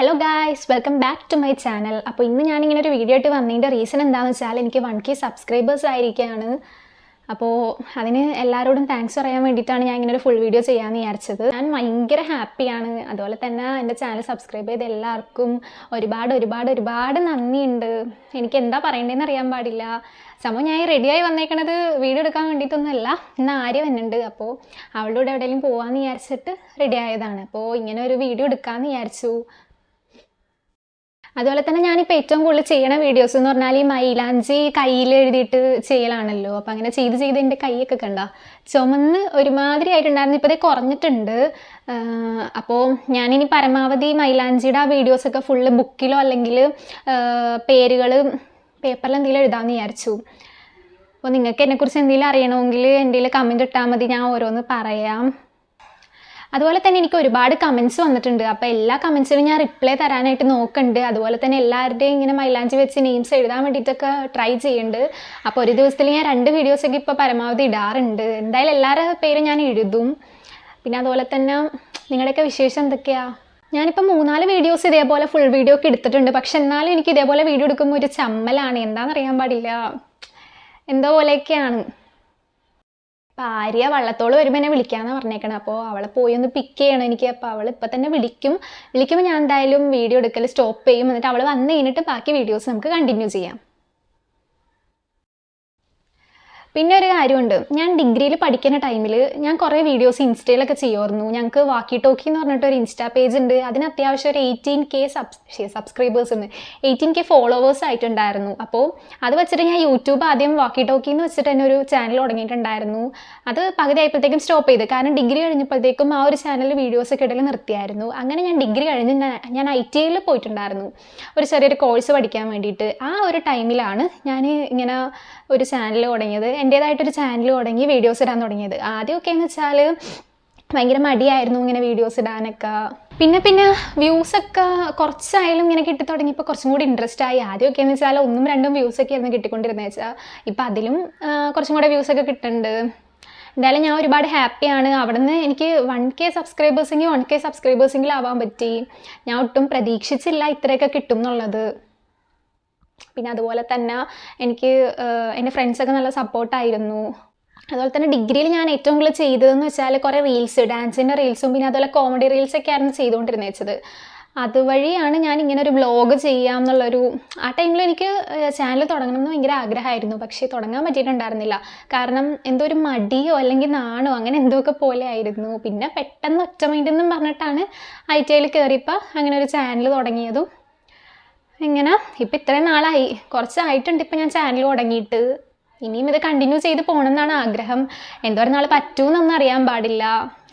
Hello guys welcome back to my channel അപ്പോൾ ഇന്ന് ഞാനിങ്ങനെ ഒരു വീഡിയോ ആയിട്ട് വന്നതിന്റെ റീസൺ എന്താണെന്ന് വെച്ചാൽ എനിക്ക് വൺ കെ സബ്സ്ക്രൈബേഴ്സ് ആയിരിക്കുകയാണ് അപ്പോൾ അതിന് എല്ലാവരോടും താങ്ക്സ് പറയാൻ വേണ്ടിയിട്ടാണ് ഞാൻ ഇങ്ങനെ ഒരു ഫുൾ വീഡിയോ ചെയ്യാമെന്ന് വിചാരിച്ചത്. ഞാൻ ഭയങ്കര ഹാപ്പിയാണ് അതുപോലെ തന്നെ എന്റെ ചാനൽ സബ്സ്ക്രൈബ് ചെയ്ത എല്ലാവർക്കും ഒരുപാട് ഒരുപാട് ഒരുപാട് നന്ദിയുണ്ട്. എനിക്ക് എന്താ പറയേണ്ടതെന്ന് അറിയാൻ പാടില്ല. സംഭവം ഞാൻ റെഡിയായി വന്നേക്കണത് വീഡിയോ എടുക്കാൻ വേണ്ടിയിട്ടൊന്നുമല്ല. ഇന്ന് ആര്യ വന്നിട്ടുണ്ട്. അപ്പോൾ അവളുടെ കൂടെ എവിടെയെങ്കിലും പോകാമെന്ന് വിചാരിച്ചിട്ട് റെഡി ആയതാണ്. അപ്പോൾ ഇങ്ങനെ ഒരു വീഡിയോ എടുക്കാമെന്ന് വിചാരിച്ചു. അതുപോലെ തന്നെ ഞാനിപ്പോൾ ഏറ്റവും കൂടുതൽ ചെയ്യണ വീഡിയോസ് എന്ന് പറഞ്ഞാൽ ഈ മൈലാഞ്ചി കയ്യിൽ എഴുതിയിട്ട് ചെയ്യലാണല്ലോ. അപ്പോൾ അങ്ങനെ ചെയ്ത് ചെയ്ത് എന്റെ കൈയൊക്കെ കണ്ട? ചുമന്ന് ഒരുമാതിരി ആയിട്ടുണ്ടായിരുന്നു. ഇപ്പോൾ ഇത് കുറഞ്ഞിട്ടുണ്ട്. അപ്പോൾ ഞാനിനി പരമാവധി മൈലാഞ്ചിയുടെ ആ വീഡിയോസൊക്കെ ഫുള്ള് ബുക്കിലോ അല്ലെങ്കിൽ പേരുകൾ പേപ്പറിൽ എന്തെങ്കിലും എഴുതാമെന്ന് വിചാരിച്ചു. അപ്പോൾ നിങ്ങൾക്ക് എന്നെക്കുറിച്ച് എന്തെങ്കിലും അറിയണമെങ്കിൽ എന്റെ കമന്റ് ഇട്ടാൽ മതി. ഞാൻ ഓരോന്ന് പറയാം. അതുപോലെ തന്നെ എനിക്ക് ഒരുപാട് കമൻസ് വന്നിട്ടുണ്ട്. അപ്പോൾ എല്ലാ കമൻസിനും ഞാൻ റിപ്ലൈ തരാനായിട്ട് നോക്കുന്നുണ്ട്. അതുപോലെ തന്നെ എല്ലാവരുടെയും ഇങ്ങനെ മൈലാഞ്ചി വെച്ച് നെയിംസ് എഴുതാൻ വേണ്ടിയിട്ടൊക്കെ ട്രൈ ചെയ്യുന്നുണ്ട്. അപ്പോൾ ഒരു ദിവസത്തിൽ ഞാൻ രണ്ട് വീഡിയോസൊക്കെ ഇപ്പോൾ പരമാവധി ഇടാറുണ്ട്. എന്തായാലും എല്ലാവരുടെ പേര് ഞാൻ എഴുതും. പിന്നെ അതുപോലെ തന്നെ നിങ്ങളുടെയൊക്കെ വിശേഷം എന്തൊക്കെയാണ് ഞാനിപ്പോൾ മൂന്നാൽ വീഡിയോസ് ഇതേപോലെ ഫുൾ വീഡിയോ ഒക്കെ എടുത്തിട്ടുണ്ട്. പക്ഷെ എന്നാലും എനിക്ക് ഇതേപോലെ വീഡിയോ എടുക്കുമ്പോൾ ഒരു ചമ്മലാണ്. എന്താണെന്ന് അറിയാൻ പാടില്ല. എന്തോ പോലെയൊക്കെയാണ്. അപ്പോൾ ആര്യ വള്ളത്തോൾ വരുമ്പോൾ എന്നെ വിളിക്കാമെന്ന് പറഞ്ഞേക്കണം. അപ്പോൾ അവളെ പോയി ഒന്ന് പിക്ക് ചെയ്യണം എനിക്ക്. അപ്പോൾ അവൾ ഇപ്പം തന്നെ വിളിക്കും. വിളിക്കുമ്പോൾ ഞാൻ എന്തായാലും വീഡിയോ എടുക്കൽ സ്റ്റോപ്പ് ചെയ്യും. എന്നിട്ട് അവൾ വന്ന് കഴിഞ്ഞിട്ട് ബാക്കി വീഡിയോസ് നമുക്ക് കണ്ടിന്യൂ ചെയ്യാം. പിന്നെ ഒരു കാര്യമുണ്ട്. ഞാൻ ഡിഗ്രിയിൽ പഠിക്കുന്ന ടൈമിൽ ഞാൻ കുറേ വീഡിയോസ് ഇൻസ്റ്റയിലൊക്കെ ചെയ്യുമായിരുന്നു. ഞങ്ങൾക്ക് വാക്കി ടോക്കി എന്ന് പറഞ്ഞിട്ട് ഒരു ഇൻസ്റ്റാ പേജ് ഉണ്ട്. അതിന് അത്യാവശ്യം ഒരു എയ്റ്റീൻ കെ സബ്സ് സബ്സ്ക്രൈബേഴ്സ് ഉണ്ട്. എയ്റ്റീൻ കെ ഫോളോവേഴ്സ് ആയിട്ടുണ്ടായിരുന്നു. അപ്പോൾ അത് വെച്ചിട്ട് ഞാൻ യൂട്യൂബ് ആദ്യം വാക്കി ടോക്കി എന്ന് വെച്ചിട്ട് തന്നെ ഒരു ചാനൽ തുടങ്ങിയിട്ടുണ്ടായിരുന്നു. അത് പകുതി ആയപ്പോഴത്തേക്കും സ്റ്റോപ്പ് ചെയ്ത്. കാരണം ഡിഗ്രി കഴിഞ്ഞപ്പോഴത്തേക്കും ആ ഒരു ചാനലിൽ വീഡിയോസ് ഒക്കെ ഇടയിൽ നിർത്തിയായിരുന്നു. അങ്ങനെ ഞാൻ ഡിഗ്രി കഴിഞ്ഞ് ഞാൻ ഐ ടി ഐയിൽ പോയിട്ടുണ്ടായിരുന്നു. ഒരു ചെറിയൊരു കോഴ്സ് പഠിക്കാൻ വേണ്ടിയിട്ട്. ആ ഒരു ടൈമിലാണ് ഞാൻ ഇങ്ങനെ ഒരു ചാനൽ തുടങ്ങിയത്. എന്റേതായിട്ടൊരു ചാനൽ തുടങ്ങി വീഡിയോസ് ഇടാൻ തുടങ്ങിയത്. ആദ്യമൊക്കെ എന്ന് വെച്ചാൽ ഭയങ്കര മടിയായിരുന്നു ഇങ്ങനെ വീഡിയോസ് ഇടാനൊക്കെ. പിന്നെ പിന്നെ വ്യൂസൊക്കെ കുറച്ചായാലും ഇങ്ങനെ കിട്ടി തുടങ്ങിയപ്പോൾ കുറച്ചും കൂടി ഇൻട്രസ്റ്റ് ആയി. ആദ്യമൊക്കെ എന്ന് വെച്ചാൽ ഒന്നും രണ്ടും വ്യൂസൊക്കെ ആയിരുന്നു കിട്ടിക്കൊണ്ടിരുന്നത്. വെച്ചാൽ ഇപ്പം അതിലും കുറച്ചും കൂടെ വ്യൂസൊക്കെ കിട്ടുന്നുണ്ട്. എന്തായാലും ഞാൻ ഒരുപാട് ഹാപ്പിയാണ് അവിടുന്ന് എനിക്ക് വൺ കെ സബ്സ്ക്രൈബേഴ്സെങ്കിൽ വൺ കെ സബ്സ്ക്രൈബേഴ്സെങ്കിലും ആവാൻ പറ്റി. ഞാൻ ഒട്ടും പ്രതീക്ഷിച്ചില്ല ഇത്രയൊക്കെ കിട്ടും എന്നുള്ളത്. പിന്നെ അതുപോലെ തന്നെ എനിക്ക് എന്റെ ഫ്രണ്ട്സൊക്കെ നല്ല സപ്പോർട്ടായിരുന്നു അതുപോലെ തന്നെ ഡിഗ്രിയിൽ ഞാൻ ഏറ്റവും കൂടുതൽ ചെയ്തതെന്ന് വെച്ചാൽ കുറേ റീൽസ് ഡാൻസിന്റെ റീൽസും പിന്നെ അതുപോലെ കോമഡി റീൽസൊക്കെ ആയിരുന്നു ചെയ്തുകൊണ്ടിരുന്നത് വെച്ചത്. അതുവഴിയാണ് ഞാൻ ഇങ്ങനെ ഒരു വ്ലോഗ് ചെയ്യാം എന്നുള്ളൊരു ആ ടൈമിൽ എനിക്ക് ചാനൽ തുടങ്ങണം തുടങ്ങണമെന്ന് ഭയങ്കര ആഗ്രഹമായിരുന്നു. പക്ഷേ തുടങ്ങാൻ പറ്റിയിട്ടുണ്ടായിരുന്നില്ല. കാരണം എന്തോ ഒരു മടിയോ അല്ലെങ്കിൽ നാണോ അങ്ങനെ എന്തോക്കെ പോലെ ആയിരുന്നു. പിന്നെ പെട്ടെന്ന് ഒറ്റ മൈൻഡെന്നും പറഞ്ഞിട്ടാണ് ഐ ടി ഐയിൽ കയറിയപ്പോൾ അങ്ങനെ ഒരു ചാനൽ തുടങ്ങിയതും. ഇങ്ങനെ. ഇപ്പം ഇത്രയും നാളായി. കുറച്ചായിട്ടുണ്ട് ഇപ്പം ഞാൻ ചാനൽ തുടങ്ങിയിട്ട്. ഇനിയും ഇത് കണ്ടിന്യൂ ചെയ്ത് പോകണം എന്നാണ് ആഗ്രഹം എന്തോരം നാൾ പറ്റൂന്നൊന്നും അറിയാൻ പാടില്ല.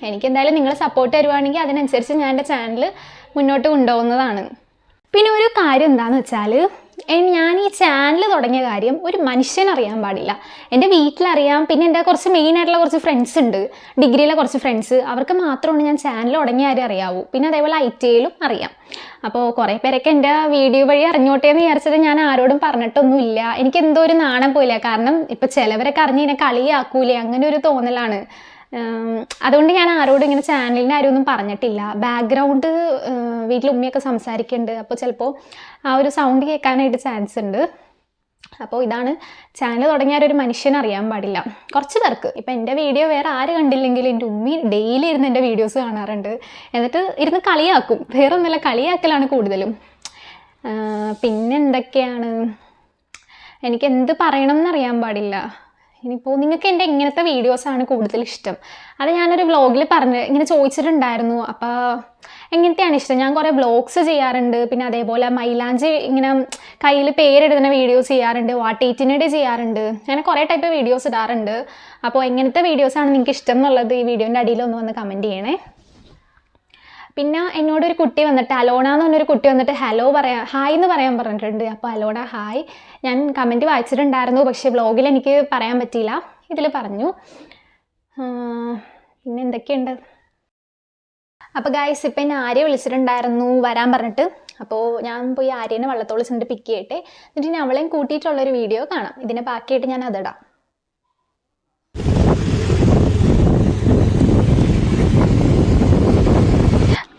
എനിക്ക് എന്തായാലും നിങ്ങൾ സപ്പോർട്ട് തരുവാണെങ്കിൽ അതിനനുസരിച്ച് ഞാൻ എന്റെ ചാനൽ മുന്നോട്ട് കൊണ്ടുപോകുന്നതാണ് പിന്നെ ഒരു കാര്യം എന്താണെന്ന് വെച്ചാൽ ഞാൻ ഈ ചാനൽ തുടങ്ങിയ കാര്യം ഒരു മനുഷ്യൻ അറിയാൻ പാടില്ല. എന്റെ വീട്ടിലറിയാം പിന്നെ എന്റെ കുറച്ച് മെയിൻ ആയിട്ടുള്ള കുറച്ച് ഫ്രണ്ട്സ് ഉണ്ട്. ഡിഗ്രിയിലെ കുറച്ച് ഫ്രണ്ട്സ് അവർക്ക് മാത്രമാണ് ഞാൻ ചാനൽ തുടങ്ങിയ കാര്യം അറിയാവൂ. പിന്നെ അതേപോലെ ഐ ടി ഐയിലും അറിയാം. അപ്പോൾ കുറേ പേരൊക്കെ എന്റെ വീഡിയോ വഴി അറിഞ്ഞോട്ടെ എന്ന് വിചാരിച്ചിട്ട് ഞാൻ ആരോടും പറഞ്ഞിട്ടൊന്നുമില്ല. എനിക്ക് എന്തോ ഒരു നാണം പോയില്ല. കാരണം ഇപ്പോൾ ചിലവരൊക്കെ അറിഞ്ഞ് ഇതിനെ കളിയാക്കൂലേ? അങ്ങനെ ഒരു തോന്നലാണ്. അതുകൊണ്ട് ഞാൻ ആരോടും ഇങ്ങനെ ചാനലിന്റെ ആരും ഒന്നും പറഞ്ഞിട്ടില്ല. ബാക്ക്ഗ്രൗണ്ട് വീട്ടിൽ ഉമ്മയൊക്കെ സംസാരിക്കുന്നുണ്ട് അപ്പോൾ ചിലപ്പോൾ ആ ഒരു സൗണ്ട് കേൾക്കാനായിട്ട് ചാൻസ് ഉണ്ട്. അപ്പോൾ ഇതാണ് ചാനൽ തുടങ്ങിയ ഒരു മനുഷ്യനെ അറിയാൻ പാടില്ല. കുറച്ച് പേർക്ക്. ഇപ്പം എന്റെ വീഡിയോ വേറെ ആര് കണ്ടില്ലെങ്കിൽ എന്റെ ഉമ്മി ഡെയിലി ഇരുന്ന് എന്റെ വീഡിയോസ് കാണാറുണ്ട്. എന്നിട്ട് ഇരുന്ന് കളിയാക്കും. വേറെ ഒന്നുമില്ല കളിയാക്കലാണ് കൂടുതലും. പിന്നെന്തൊക്കെയാണ് എനിക്ക് എന്ത് പറയണം എന്നറിയാൻ പാടില്ല. ഇനിയിപ്പോൾ നിങ്ങൾക്ക് എന്റെ ഇങ്ങനത്തെ വീഡിയോസാണ് കൂടുതൽ ഇഷ്ടം. അത് ഞാനൊരു വ്ളോഗിൽ പറഞ്ഞ് ഇങ്ങനെ ചോദിച്ചിട്ടുണ്ടായിരുന്നു. അപ്പോൾ എങ്ങനത്തെയാണ് ഇഷ്ടം? ഞാൻ കുറേ വ്ളോഗ്സ് ചെയ്യാറുണ്ട്. പിന്നെ അതേപോലെ മൈലാഞ്ചി ഇങ്ങനെ കയ്യിൽ പേരെഴുതുന്ന വീഡിയോസ് ചെയ്യാറുണ്ട്. വാട്ടേറ്റിനിടെ ചെയ്യാറുണ്ട്. അങ്ങനെ കുറേ ടൈപ്പ് വീഡിയോസ് ഇടാറുണ്ട്. അപ്പോൾ എങ്ങനത്തെ വീഡിയോസാണ് നിങ്ങൾക്ക് ഇഷ്ടം എന്നുള്ളത് ഈ വീഡിയോന്റെ അടിയിൽ ഒന്ന് വന്ന് കമന്റ് ചെയ്യണേ. പിന്നെ എന്നോട് ഒരു കുട്ടി വന്നിട്ട് അലോണ എന്ന് പറഞ്ഞൊരു കുട്ടി വന്നിട്ട് ഹലോ പറയാം ഹായ് എന്ന് പറയാൻ പറഞ്ഞിട്ടുണ്ട്. അപ്പോൾ അലോണ ഹായ് ഞാൻ കമന്റ് വായിച്ചിട്ടുണ്ടായിരുന്നു പക്ഷേ വ്ളോഗിൽ എനിക്ക് പറയാൻ പറ്റിയില്ല. ഇതിൽ പറഞ്ഞു. പിന്നെ എന്തൊക്കെയുണ്ട്? അപ്പോൾ ഗായ്സ് ഇപ്പം എന്നെ ആര്യ വിളിച്ചിട്ടുണ്ടായിരുന്നു വരാൻ പറഞ്ഞിട്ട്. അപ്പോൾ ഞാൻ പോയി ആര്യനെ വള്ളത്തോൾ ചെന്നിട്ട് പിക്ക് ചെയ്യട്ടെ. എന്നിട്ട് ഞാൻ അവളെയും കൂട്ടിയിട്ടുള്ളൊരു വീഡിയോ കാണാം. ഇതിനെ ബാക്കിയായിട്ട് ഞാൻ അതിടാം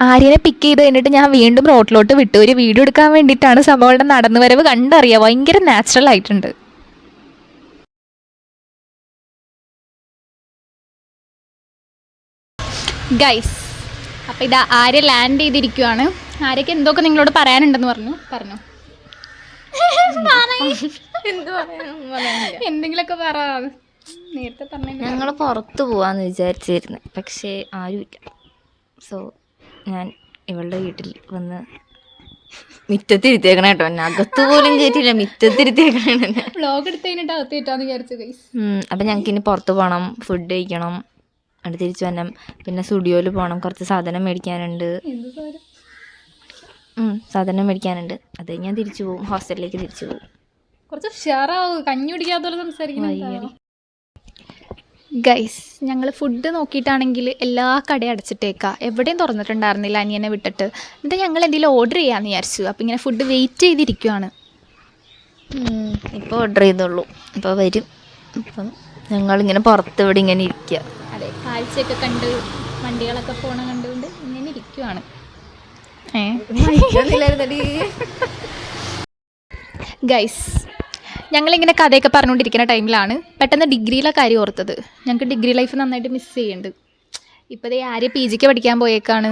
ആര്യനെ പിക്ക് ചെയ്ത് കഴിഞ്ഞിട്ട് ഞാൻ വീണ്ടും റോട്ടിലോട്ട് വിട്ടു. ഒരു വീഡിയോ എടുക്കാൻ വേണ്ടിയിട്ടാണ് സംഭവങ്ങളുടെ നടന്നു വരവ് കണ്ടറിയാം. ഭയങ്കര നാച്ചുറൽ ആയിട്ടുണ്ട്. ഗൈസ് അപ്പോൾ ഇതാ ആര്യ ലാൻഡ് ചെയ്തിരിക്കുവാണ്. ആര്യക്ക് എന്തൊക്കെ നിങ്ങളോട് പറയാനുണ്ടെന്ന് പറഞ്ഞു? പറഞ്ഞു. എന്തെങ്കിലുമൊക്കെ പറ. നേരത്തെ പറഞ്ഞു ഞങ്ങൾ പുറത്ത് പോവാന്ന് വിചാരിച്ചിരുന്നു. പക്ഷേ ആരുമില്ല. സോ ഞാൻ ഇവളുടെ വീട്ടിൽ വന്ന് മിറ്റത്തിരുത്തിയേക്കണ കേട്ടോ. എന്നെ അകത്ത് പോലും കയറ്റിയില്ല മിറ്റത്തിരുത്തിയേക്കണ ബ്ലോഗ് വ്ളോഗ് എടുത്ത് കഴിഞ്ഞിട്ട് അകത്ത് കിട്ടാന്ന് വിചാരിച്ചു അപ്പം ഞങ്ങൾക്ക് ഇനി പുറത്ത് പോകണം ഫുഡ് കഴിക്കണം അവിടെ തിരിച്ചു വരണം. പിന്നെ സ്റ്റുഡിയോയിൽ പോകണം കുറച്ച് സാധനം മേടിക്കാനുണ്ട്. സാധനം? മേടിക്കാനുണ്ട്. അത് ഞാൻ തിരിച്ചു പോകും ഹോസ്റ്റലിലേക്ക് തിരിച്ചു പോകും കുറച്ച് ഉഷാറാവും കഞ്ഞി കുടിക്കാത്ത പോലെ സംസാരിക്കുന്നത് ഗൈസ് ഞങ്ങൾ ഫുഡ് നോക്കിയിട്ടാണെങ്കിൽ എല്ലാ കടയും അടച്ചിട്ടേക്കാം. എവിടെയും തുറന്നിട്ടുണ്ടായിരുന്നില്ല അനിയനെ വിട്ടിട്ട്. എന്നിട്ട് ഞങ്ങൾ എന്തെങ്കിലും ഓർഡർ ചെയ്യാമെന്ന് വിചാരിച്ചു. അപ്പം ഇങ്ങനെ ഫുഡ് വെയിറ്റ് ചെയ്തിരിക്കുവാണ്. ഇപ്പോൾ ഓർഡർ ചെയ്തോളൂ അപ്പോൾ വരും. അപ്പം ഞങ്ങളിങ്ങനെ പുറത്ത് ഇവിടെ ഇങ്ങനെ ഇരിക്കുക അതെ കാഴ്ചയൊക്കെ കണ്ട് വണ്ടികളൊക്കെ പോണ കണ്ടുകൊണ്ട് ഇങ്ങനെ ഇരിക്കുവാണ്. ഏഹ് ഗൈസ് ഞങ്ങളിങ്ങനെ കഥയൊക്കെ പറഞ്ഞുകൊണ്ടിരിക്കുന്ന ടൈമിലാണ് പെട്ടെന്ന് ഡിഗ്രിയിലെ കാര്യം ഓർത്തത്. ഞങ്ങൾക്ക് ഡിഗ്രി ലൈഫ് നന്നായിട്ട് മിസ് ചെയ്യുന്നുണ്ട്. ഇപ്പോൾ ദേ ആര്യ പി ജിക്ക് പഠിക്കാൻ പോയേക്കാണ്.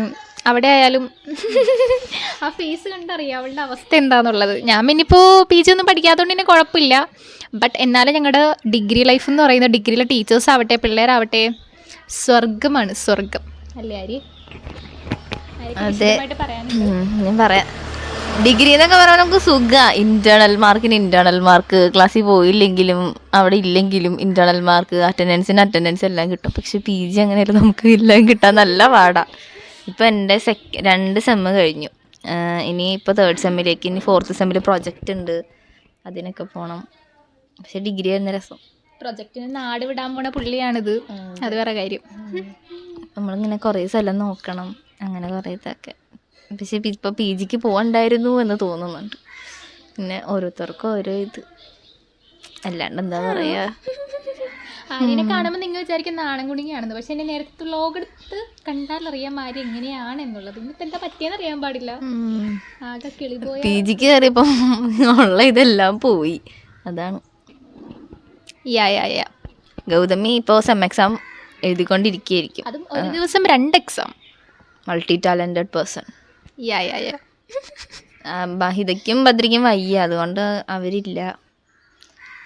അവിടെ ആയാലും ആ ഫേസ് കണ്ടറിയാം അവളുടെ അവസ്ഥ എന്താണെന്നുള്ളത് ഞാൻ പിന്നിപ്പോൾ പി ജി ഒന്നും പഠിക്കാത്തതുകൊണ്ട് തന്നെ കുഴപ്പമില്ല ബട്ട് എന്നാലും ഞങ്ങളുടെ ഡിഗ്രി ലൈഫ് എന്ന് പറയുന്നത് ഡിഗ്രിയിലെ ടീച്ചേഴ്സ് ആവട്ടെ പിള്ളേരാവട്ടെ സ്വർഗമാണ് സ്വർഗം അല്ലേ ആര്യ? അതെ. ഞാൻ പറയാം. ഡിഗ്രി എന്നൊക്കെ പറയാൻ നമുക്ക് സുഖ. ഇന്റേണൽ മാർക്കിന് ഇന്റേണൽ മാർക്ക് ക്ലാസ്സിൽ പോയില്ലെങ്കിലും അവിടെ ഇല്ലെങ്കിലും ഇന്റേണൽ മാർക്ക് അറ്റൻഡൻസിന് അറ്റൻഡൻസ് എല്ലാം കിട്ടും. പക്ഷെ പി ജി അങ്ങനെയല്ല നമുക്ക് എല്ലാം കിട്ടാൻ നല്ല പാടാ. ഇപ്പം എന്റെ സെക്ക രണ്ട് സെമ്മ് കഴിഞ്ഞു. ഇനി ഇപ്പോൾ തേർഡ് സെമ്മിലേക്ക് ഇനി ഫോർത്ത് സെമ്മിൽ പ്രൊജക്റ്റ് ഉണ്ട്. അതിനൊക്കെ പോകണം പക്ഷെ ഡിഗ്രി ആയിരുന്ന രസം. പ്രൊജക്റ്റിന് നാട് വിടാൻ പോണ പുള്ളിയാണിത്. അത് വേറെ കാര്യം. നമ്മളിങ്ങനെ കുറേ സ്ഥലം നോക്കണം. അങ്ങനെ കുറേ ഇതൊക്കെ. പക്ഷെ ഇപ്പോൾ പി ജിക്ക് പോകണ്ടായിരുന്നു എന്ന് തോന്നുന്നുണ്ട്. പിന്നെ ഓരോരുത്തർക്കും ഓരോ ഇത്. അല്ലാണ്ട് എന്താ പറയുക ആര്യനെ കാണുമ്പോൾ നിങ്ങൾ വിചാരിക്കുന്ന നാണം കുടുങ്ങിയാണെന്ന്. പക്ഷെ എന്നെ നേരത്തെ എടുത്ത് കണ്ടാൽ അറിയാം ആര്യ എങ്ങനെയാണ് എന്നുള്ളത് ഇന്നിപ്പോൾ എന്താ പറ്റിയെന്ന് അറിയാൻ പാടില്ല. ആകെ കിളിപോയ പി ജിക്ക് കയറിയപ്പം ഉള്ള ഇതെല്ലാം പോയി. അതാണ്. യാ യാ യാ. ഗൗതമി ഇപ്പോൾ സെം എക്സാം എഴുതിക്കൊണ്ടിരിക്കുകയായിരിക്കും അതും ഒരു ദിവസം രണ്ട് exam multi talented person yeah yeah yeah മഹിതയ്ക്കും ഭദ്രയ്ക്കും വയ്യ. അതുകൊണ്ട് അവരില്ല.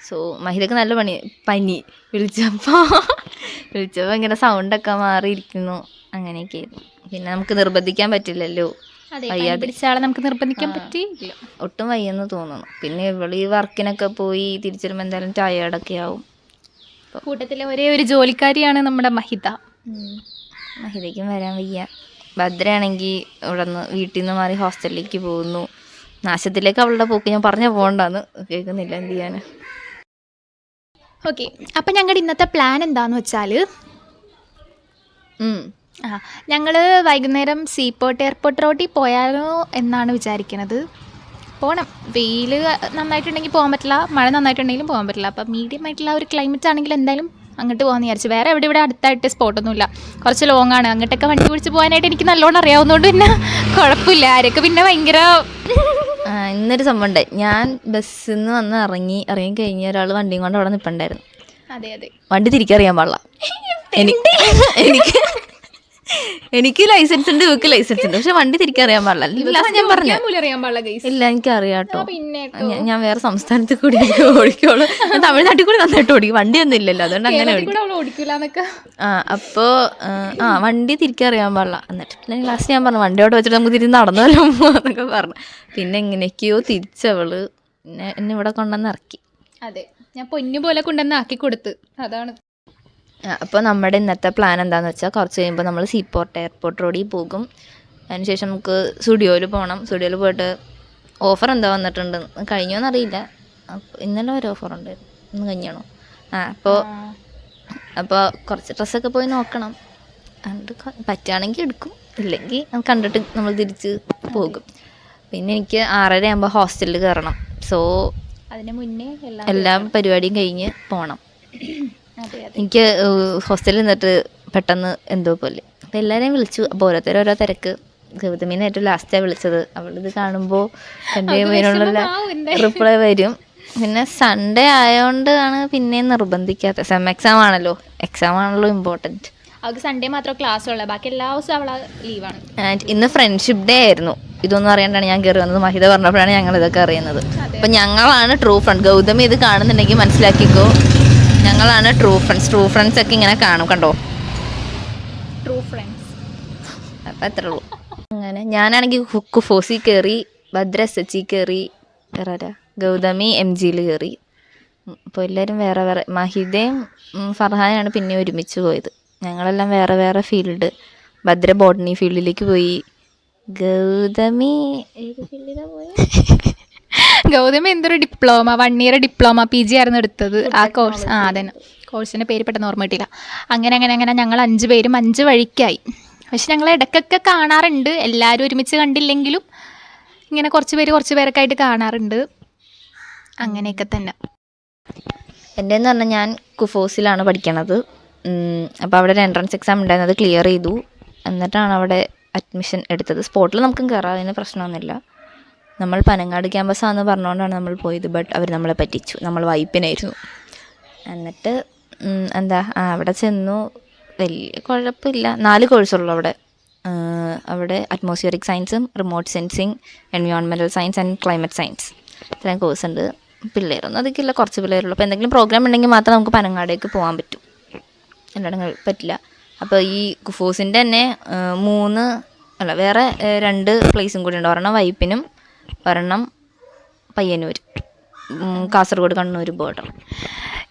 സോ മഹിതക്ക് നല്ല പണി. പനി. വിളിച്ചപ്പോൾ വിളിച്ചപ്പോൾ ഇങ്ങനെ സൗണ്ടൊക്കെ മാറിയിരിക്കുന്നു. അങ്ങനെയൊക്കെ ആയിരുന്നു. പിന്നെ നമുക്ക് നിർബന്ധിക്കാൻ പറ്റില്ലല്ലോ. നമുക്ക് നിർബന്ധിക്കാൻ പറ്റിയില്ല. ഒട്ടും വയ്യെന്ന് തോന്നുന്നു. പിന്നെ ഇവൾ ഈ വർക്കിനൊക്കെ പോയി തിരിച്ചു വരുമ്പോൾ എന്തായാലും ടയേർഡൊക്കെ ആവും. കൂട്ടത്തിലെ ഒരേ ഒരു ജോലിക്കാരിയാണ് നമ്മുടെ മഹിത. മഹിതയ്ക്കും വരാൻ വയ്യ. ഭദ്രയാണെങ്കിൽ ഇവിടെ നിന്ന് വീട്ടിൽ നിന്ന് മാറി ഹോസ്റ്റലിലേക്ക് പോകുന്നു. നാശത്തിലേക്ക് അവളുടെ പോക്ക് ഞാൻ പറഞ്ഞ പോകണ്ടെന്ന് കേൾക്കുന്നില്ല. എന്ത് ചെയ്യാന്? ഓക്കെ. അപ്പം ഞങ്ങളുടെ ഇന്നത്തെ പ്ലാൻ എന്താന്ന് വെച്ചാൽ. ആ ഞങ്ങൾ വൈകുന്നേരം സീപോർട്ട് എയർപോർട്ട് റോട്ടിൽ പോയാലോ എന്നാണ് വിചാരിക്കുന്നത് പോകണം വെയിൽ നന്നായിട്ടുണ്ടെങ്കിൽ പോകാൻ പറ്റില്ല മഴ നന്നായിട്ടുണ്ടെങ്കിലും പോകാൻ പറ്റില്ല. അപ്പം മീഡിയം ആയിട്ടുള്ള ഒരു ക്ലൈമറ്റ് ആണെങ്കിൽ എന്തായാലും അങ്ങോട്ട് പോകാമെന്ന് വിചാരിച്ചു. വേറെ എവിടെ ഇവിടെ അടുത്തായിട്ട് സ്പോട്ടൊന്നുമില്ല കുറച്ച് ലോങ് ആണ്. അങ്ങോട്ടൊക്കെ വണ്ടി പിടിച്ച് പോകാനായിട്ട് എനിക്ക് നല്ലോണം അറിയാവുന്നതുകൊണ്ട് പിന്നെ കുഴപ്പമില്ല. ആരൊക്കെ പിന്നെ ഭയങ്കര ഇന്നൊരു സംഭവം ഉണ്ട്. ഞാൻ ബസ്സിൽ നിന്ന് വന്ന് ഇറങ്ങി ഇറങ്ങി കഴിഞ്ഞ ഒരാൾ വണ്ടിയും കൊണ്ട് അവിടെ നിൽപ്പുണ്ടായിരുന്നു അതെ അതെ. വണ്ടി തിരിക്കറിയാൻ പാടില്ല. എനിക്ക് എനിക്ക് എനിക്ക് ലൈസൻസ് ഉണ്ട് ഇവക്ക് ലൈസൻസ് ഉണ്ട്. പക്ഷെ വണ്ടി തിരിക്കറിയാൻ പാടില്ല. ഇല്ല ഞാൻ പറഞ്ഞു. അറിയാൻ പാടില്ല ഇല്ല എനിക്ക് അറിയാട്ടോ പിന്നെ ഞാൻ- വേറെ സംസ്ഥാനത്ത് കൂടി ഓടിക്കോളൂ. തമിഴ്നാട്ടിൽ കൂടി നന്നായിട്ട് ഓടിക്കും. വണ്ടിയൊന്നും ഇല്ലല്ലോ അതുകൊണ്ട് അങ്ങനെ ഓടിക്കും. ആ അപ്പോ ആ വണ്ടി തിരിക്കറിയാൻ പാടില്ല. എന്നിട്ട് പിന്നെ ലാസ്റ്റ് ഞാൻ പറഞ്ഞു വണ്ടിയോട് വെച്ചിട്ട് നമുക്ക് തിരിച്ച് നടന്നല്ലോ എന്നൊക്കെ പറഞ്ഞു. പിന്നെ എങ്ങനെയൊക്കെയോ തിരിച്ചവൾ എന്നെ ഇവിടെ കൊണ്ടുവന്ന് ഇറക്കി. അതെ. ഞാൻ പൊന്നു പോലെ കൊണ്ടുവന്ന് ആക്കി കൊടുത്ത്. അതാണ്. അപ്പോൾ നമ്മുടെ ഇന്നത്തെ പ്ലാൻ എന്താണെന്ന് വെച്ചാൽ കുറച്ച് കഴിയുമ്പോൾ നമ്മൾ സീപോർട്ട് എയർപോർട്ട് റോഡിൽ പോകും. അതിനുശേഷം നമുക്ക് സ്റ്റുഡിയോയിൽ പോകണം സ്റ്റുഡിയോയിൽ പോയിട്ട് ഓഫർ എന്താ വന്നിട്ടുണ്ട്? കഴിഞ്ഞോന്നറിയില്ല അപ്പോൾ ഇന്നലെ ഒരു ഓഫർ ഉണ്ട് ഇന്ന് കഴിഞ്ഞാണോ? ആ അപ്പോൾ അപ്പോൾ കുറച്ച് ഡ്രസ്സൊക്കെ പോയി നോക്കണം. അതുകൊണ്ട് പറ്റുകയാണെങ്കിൽ എടുക്കും. ഇല്ലെങ്കിൽ അത് കണ്ടിട്ട് നമ്മൾ തിരിച്ച് പോകും. പിന്നെ എനിക്ക് ആറര ആകുമ്പോൾ ഹോസ്റ്റലിൽ കയറണം സോ അതിന് മുന്നേ എല്ലാം പരിപാടിയും കഴിഞ്ഞ് പോകണം എനിക്ക് ഹോസ്റ്റലിൽ നിന്നിട്ട് പെട്ടെന്ന് എന്തോ പോലെ. അപ്പോൾ എല്ലാവരെയും വിളിച്ചു. അപ്പോൾ ഓരോരുത്തർ ഓരോ തിരക്ക്. ഗൗതമീനെ ഏറ്റവും ലാസ്റ്റാണ് വിളിച്ചത്. അവളിത് കാണുമ്പോൾ എന്റെ റിപ്ലൈ വരും. പിന്നെ സൺഡേ ആയതുകൊണ്ടാണ് ആണ് പിന്നെയും നിർബന്ധിക്കാത്തത് സെം എക്സാം ആണല്ലോ. എക്സാം ആണല്ലോ ഇമ്പോർട്ടന്റ് അവൾക്ക് സൺഡേ മാത്രം ക്ലാസ് ഉള്ളത് ബാക്കി എല്ലാ ദിവസവും അവൾ ലീവാണ് ആൻഡ് ഇന്ന് ഫ്രണ്ട്ഷിപ്പ് ഡേ ആയിരുന്നു. ഇതൊന്നും അറിയാണ്ടാണ് ഞാൻ കയറി വന്നത്. മഹിത പറഞ്ഞപ്പോഴാണ് ഞങ്ങൾ ഇതൊക്കെ അറിയുന്നത്. അപ്പം ഞങ്ങളാണ് ട്രൂ ഫ്രണ്ട് ഗൗതമി ഇത് കാണുന്നുണ്ടെങ്കിൽ മനസ്സിലാക്കിക്കോ. ഞങ്ങളാണ് ട്രൂ ഫ്രണ്ട്സ് ട്രൂ ഫ്രണ്ട്സ് ഒക്കെ ഇങ്ങനെ കാണും കണ്ടോ? ട്രൂ ഫ്രണ്ട്സ് അപ്പം അത്രേ ഉള്ളൂ. അങ്ങനെ ഞാനാണെങ്കിൽ ഹുക്ക് ഫോസി കയറി ഭദ്ര എസ് എച്ച് കയറി വേറെ ഗൗതമി എം ജിയിൽ കയറി അപ്പോൾ എല്ലാവരും വേറെ വേറെ മഹിതയും ഫർഹാനാണ് പിന്നെ ഒരുമിച്ച് പോയത്. ഞങ്ങളെല്ലാം വേറെ വേറെ ഫീൽഡ് ഭദ്ര ബോട്ടണി ഫീൽഡിലേക്ക് പോയി. ഗൗതമി ഏത് ഫീൽഡിലാണ് പോയത് ഗൗതമി എന്തൊരു diploma one year diploma P G ആയിരുന്നു എടുത്തത്. ആ കോഴ്സ് ആ അതന്നെ. കോഴ്സിന്റെ പേര് പെട്ടെന്ന് ഓർമ്മ കിട്ടിയില്ല അങ്ങനെ അങ്ങനെ അങ്ങനെ ഞങ്ങൾ അഞ്ച് പേരും അഞ്ച് വഴിക്കായി. പക്ഷെ ഞങ്ങൾ ഇടയ്ക്കൊക്കെ കാണാറുണ്ട്. എല്ലാവരും ഒരുമിച്ച് കണ്ടില്ലെങ്കിലും ഇങ്ങനെ കുറച്ച് പേര് കുറച്ച് പേരൊക്കെ ആയിട്ട് കാണാറുണ്ട്. അങ്ങനെയൊക്കെ തന്നെ. എന്റെ എന്ന് പറഞ്ഞാൽ ഞാൻ കുഫോസിലാണ് പഠിക്കണത്. അപ്പോൾ അവിടെ ഒരു എൻട്രൻസ് എക്സാം ഉണ്ടായിരുന്നത് അത് ക്ലിയർ ചെയ്തു. എന്നിട്ടാണ് അവിടെ അഡ്മിഷൻ എടുത്തത്. സ്പോട്ടിൽ നമുക്കും കയറാം അതിന് പ്രശ്നമൊന്നുമില്ല. നമ്മൾ പനങ്ങാട് ക്യാമ്പസാന്ന് പറഞ്ഞുകൊണ്ടാണ് നമ്മൾ പോയത് ബട്ട് അവർ നമ്മളെ പറ്റിച്ചു. നമ്മൾ വൈപ്പിനായിരുന്നു. എന്നിട്ട് എന്താ അവിടെ ചെന്നു. വലിയ കുഴപ്പമില്ല. നാല് കോഴ്സുള്ളൂ അവിടെ. അവിടെ അറ്റ്മോസ്ഫിയറിക് സയൻസും റിമോട്ട് സെൻസിങ് എൻവയോൺമെന്റൽ സയൻസ് ആൻഡ് ക്ലൈമറ്റ് സയൻസ് ഇത്രയും കോഴ്സ് ഉണ്ട്. പിള്ളേരൊന്നും അതൊക്കെയില്ല കുറച്ച് പിള്ളേരുള്ളൂ അപ്പോൾ എന്തെങ്കിലും പ്രോഗ്രാം ഉണ്ടെങ്കിൽ മാത്രം നമുക്ക് പനങ്ങാടേക്ക് പോകാൻ പറ്റും. എല്ലായിടങ്ങൾ പറ്റില്ല. അപ്പോൾ ഈ കുഫോസിന്റെ തന്നെ മൂന്ന് അല്ല വേറെ രണ്ട് പ്ലേസും കൂടി ഉണ്ട്. ഒരെണ്ണം വൈപ്പിനും ഒരെണ്ണം പയ്യന്നൂർ കാസർഗോഡ് കണ്ണൂർ ബോർഡർ.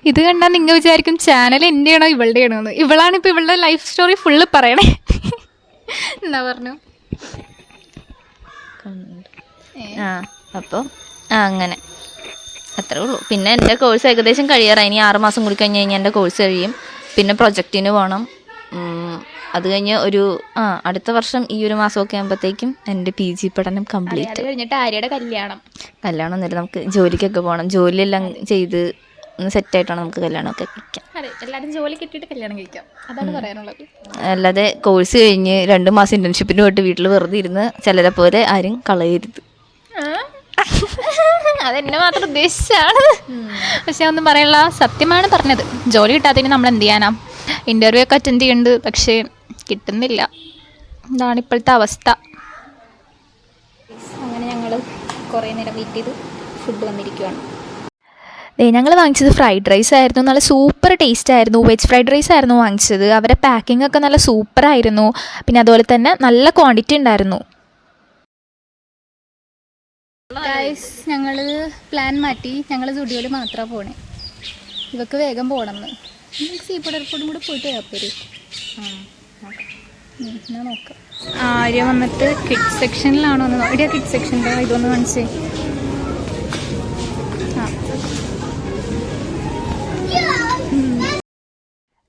ഇത് കണ്ടാൽ നിങ്ങൾ വിചാരിക്കും ചാനൽ എന്റെയാണോ ഇവളുടെയാണോ എന്ന്. ഇവളാണ് ഇപ്പോൾ ഇവളുടെ ലൈഫ് സ്റ്റോറി ഫുള്ള് പറയണേ. എന്നാ പറഞ്ഞു? ആ അപ്പോൾ ആ അങ്ങനെ. അത്രേ ഉള്ളൂ. പിന്നെ എന്റെ കോഴ്സ് ഏകദേശം കഴിയാറായി. ഇനി ആറ് മാസം കൂടി കഴിഞ്ഞ് കഴിഞ്ഞാൽ എന്റെ കോഴ്സ് കഴിയും. പിന്നെ പ്രൊജക്റ്റിന് പോകണം അത് കഴിഞ്ഞ് ഒരു ആ. അടുത്ത വർഷം ഈ ഒരു മാസം ഒക്കെ ആകുമ്പോഴത്തേക്കും എന്റെ പി ജി പഠനം കംപ്ലീറ്റ്. കഴിഞ്ഞിട്ട് ആര്യയുടെ കല്യാണം. കല്യാണം ഒന്നുമില്ല നമുക്ക് ജോലിക്കൊക്കെ പോകണം. ജോലിയെല്ലാം ചെയ്ത് സെറ്റ് ആയിട്ടാണ് നമുക്ക് കല്യാണമൊക്കെ കഴിക്കാം. അതെ എല്ലാവരും ജോലി കിട്ടിയിട്ട് കല്യാണം കഴിക്കാം. അതാണ് പറയാനുള്ളത്. അല്ലാതെ കോഴ്സ് കഴിഞ്ഞ് രണ്ട് മാസം ഇന്റേൺഷിപ്പിന് പോയിട്ട് വീട്ടിൽ വെറുതെ ഇരുന്ന് ചിലരെ പോലെ ആരും കളയരുത്. അതെന്നെ മാത്രം ഉദ്ദേശിച്ചാണ്. പക്ഷെ ഒന്നും പറയാനുള്ള സത്യമാണ് പറഞ്ഞത്. ജോലി കിട്ടാത്തതിന് നമ്മൾ എന്ത് ചെയ്യാനാ? ഇന്റർവ്യൂ ഒക്കെ അറ്റൻഡ് ചെയ്യുന്നുണ്ട് പക്ഷേ കിട്ടുന്നില്ല. ഇതാണ് ഇപ്പോഴത്തെ അവസ്ഥ. അങ്ങനെ ഞങ്ങൾ കുറേ നേരം വെയിറ്റ് ചെയ്ത്. ഫുഡ് വന്നിരിക്കുകയാണ് ഞങ്ങൾ വാങ്ങിച്ചത് ഫ്രൈഡ് റൈസ് ആയിരുന്നു. നല്ല സൂപ്പർ ടേസ്റ്റ് ആയിരുന്നു. വെജ് ഫ്രൈഡ് റൈസ് ആയിരുന്നു വാങ്ങിച്ചത്. അവരെ പാക്കിംഗ് ഒക്കെ നല്ല സൂപ്പർ ആയിരുന്നു. പിന്നെ അതുപോലെ തന്നെ നല്ല ക്വാണ്ടിറ്റി ഉണ്ടായിരുന്നു. ഞങ്ങൾ പ്ലാൻ മാറ്റി. ഞങ്ങൾ സ്റ്റുഡിയോയിൽ മാത്രമാണ് പോണേ. ഇവക്ക് വേഗം പോകണമെന്ന് സീപ്പോട് എയർപോർട്ടും കൂടെ പോയിട്ട് ഞാൻ നോക്കാം. ആര്യ വന്നിട്ട് കിഡ് സെക്ഷനിലാണോ എന്ന് എവിടെയാ കിഡ് സെക്ഷന്റെ ഇതൊന്ന് കാണിച്ചേ.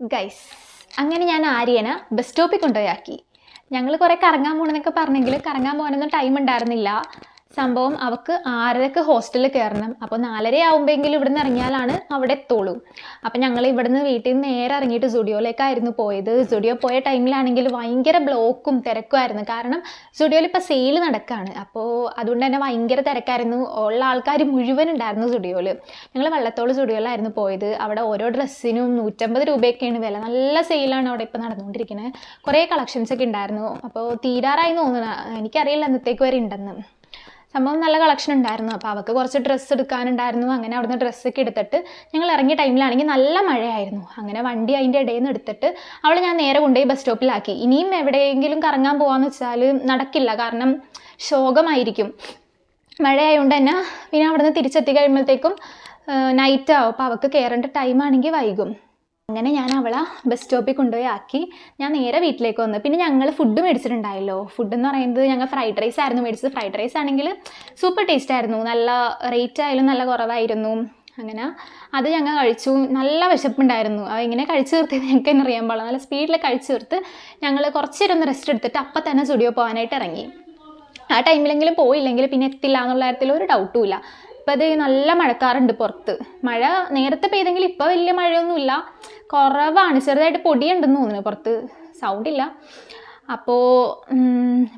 ഗൈസ് അങ്ങനെ ഞാൻ ആര്യനെ ബസ് സ്റ്റോപ്പിൽ കൊണ്ടുപോയാക്കി ഞങ്ങൾ കുറേ കറങ്ങാൻ പോകണമെന്നൊക്കെ പറഞ്ഞെങ്കിൽ കറങ്ങാൻ പോകാനൊന്നും ടൈം ഉണ്ടായിരുന്നില്ല. സംഭവം അവൾക്ക് ആറരക്ക് ഹോസ്റ്റലിൽ കയറണം അപ്പോൾ നാലര ആകുമ്പോഴെങ്കിലും ഇവിടുന്ന് ഇറങ്ങിയാലാണ് അവിടെ എത്തുള്ളൂ. അപ്പോൾ ഞങ്ങൾ ഇവിടുന്ന് വീട്ടിൽ നിന്ന് നേരെ ഇറങ്ങിയിട്ട് സ്റ്റുഡിയോയിലേക്കായിരുന്നു പോയത്. സുഡിയോ പോയ ടൈമിലാണെങ്കിൽ ഭയങ്കര ബ്ലോക്കും തിരക്കുമായിരുന്നു. കാരണം സ്റ്റുഡിയോയിൽ ഇപ്പോൾ സെയിൽ നടക്കുകയാണ് അപ്പോൾ അതുകൊണ്ട് തന്നെ ഭയങ്കര തിരക്കായിരുന്നു. ഉള്ള ആൾക്കാർ മുഴുവൻ ഉണ്ടായിരുന്നു സ്റ്റുഡിയോയിൽ ഞങ്ങൾ വള്ളത്തോൾ സ്റ്റുഡിയോയിലായിരുന്നു പോയത്. അവിടെ ഓരോ ഡ്രസ്സിനും നൂറ്റമ്പത് രൂപയൊക്കെയാണ് വില. നല്ല സെയിലാണ് അവിടെ ഇപ്പോൾ നടന്നുകൊണ്ടിരിക്കുന്നത് കുറേ കളക്ഷൻസ് ഒക്കെ ഉണ്ടായിരുന്നു. അപ്പോൾ തീരാറായി തോന്നുന്നു. എനിക്കറിയില്ല എന്നത്തേക്ക് വരെ ഉണ്ടെന്ന്. സംഭവം നല്ല കളക്ഷൻ ഉണ്ടായിരുന്നു. അപ്പോൾ അവൾക്ക് കുറച്ച് ഡ്രസ്സ് എടുക്കാനുണ്ടായിരുന്നു. അങ്ങനെ അവിടുന്ന് ഡ്രസ്സൊക്കെ എടുത്തിട്ട് ഞങ്ങൾ ഇറങ്ങിയ ടൈമിലാണെങ്കിൽ നല്ല മഴയായിരുന്നു. അങ്ങനെ വണ്ടി അതിന്റെ ഇടയിൽ നിന്ന് എടുത്തിട്ട് അവളെ ഞാൻ നേരെ കൊണ്ടുപോയി ബസ് സ്റ്റോപ്പിലാക്കി ഇനിയും എവിടെയെങ്കിലും കറങ്ങാൻ പോകാമെന്ന് വെച്ചാൽ നടക്കില്ല. കാരണം ശോകമായിരിക്കും. മഴയായതുകൊണ്ട് തന്നെ പിന്നെ അവിടുന്ന് തിരിച്ചെത്തി കഴിയുമ്പോഴത്തേക്കും നൈറ്റ് ആവും. അപ്പോൾ അവൾക്ക് കയറേണ്ട ടൈമാണെങ്കിൽ വൈകും. അങ്ങനെ ഞാൻ അവളെ ബസ് സ്റ്റോപ്പിൽ കൊണ്ടുപോയി ആക്കി. ഞാൻ നേരെ വീട്ടിലേക്ക് വന്നു. പിന്നെ ഞങ്ങൾ ഫുഡ് മേടിച്ചിട്ടുണ്ടായല്ലോ. ഫുഡ് എന്ന് പറയുന്നത് ഞങ്ങൾ ഫ്രൈഡ് റൈസ് ആയിരുന്നു മേടിച്ചത്. ഫ്രൈഡ് റൈസ് ആണെങ്കിൽ സൂപ്പർ ടേസ്റ്റ് ആയിരുന്നു. നല്ല റേറ്റ് ആയാലും നല്ല കുറവായിരുന്നു. അങ്ങനെ അത് ഞങ്ങൾ കഴിച്ചു. നല്ല വിശപ്പുണ്ടായിരുന്നു. ഇങ്ങനെ കഴിച്ചു തീർത്തത് ഞങ്ങൾക്ക് തന്നെ അറിയാൻ പാടില്ല. നല്ല സ്പീഡിൽ കഴിച്ചു തീർത്ത് ഞങ്ങൾ കുറച്ച് നേരം ഒന്ന് റെസ്റ്റ് എടുത്തിട്ട് അപ്പം തന്നെ സ്റ്റുഡിയോ പോകാനായിട്ട് ഇറങ്ങി. ആ ടൈമിലെങ്കിലും പോയില്ലെങ്കിൽ പിന്നെ എത്തില്ല എന്നുള്ള കാര്യത്തിൽ ഒരു ഡൗട്ടും ഇല്ല. ഇപ്പം അത് നല്ല മഴക്കാറുണ്ട് പുറത്ത്. മഴ നേരത്തെ പെയ്തെങ്കിൽ ഇപ്പോൾ വലിയ മഴയൊന്നുമില്ല. കുറവാണ്. ചെറുതായിട്ട് പൊടിയുണ്ടെന്ന് തോന്നുന്നു പുറത്ത്. സൗണ്ട് ഇല്ല. അപ്പോൾ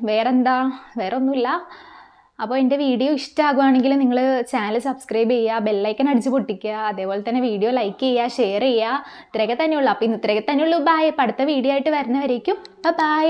വേറെന്താ? വേറെ ഒന്നുമില്ല അപ്പോൾ എന്റെ വീഡിയോ ഇഷ്ടമാകുവാണെങ്കിൽ നിങ്ങൾ ചാനൽ സബ്സ്ക്രൈബ് ചെയ്യുക ബെല്ലൈക്കൻ അടിച്ച് പൊട്ടിക്കുക അതേപോലെ തന്നെ വീഡിയോ ലൈക്ക് ചെയ്യുക ഷെയർ ചെയ്യുക. ഇത്രയൊക്കെ തന്നെയുള്ളൂ. അപ്പോൾ ഇന്ന് ഇത്രയൊക്കെ തന്നെയുള്ളൂ. ബായ് അടുത്ത വീഡിയോ ആയിട്ട് വരുന്നവരേക്കും. ബൈ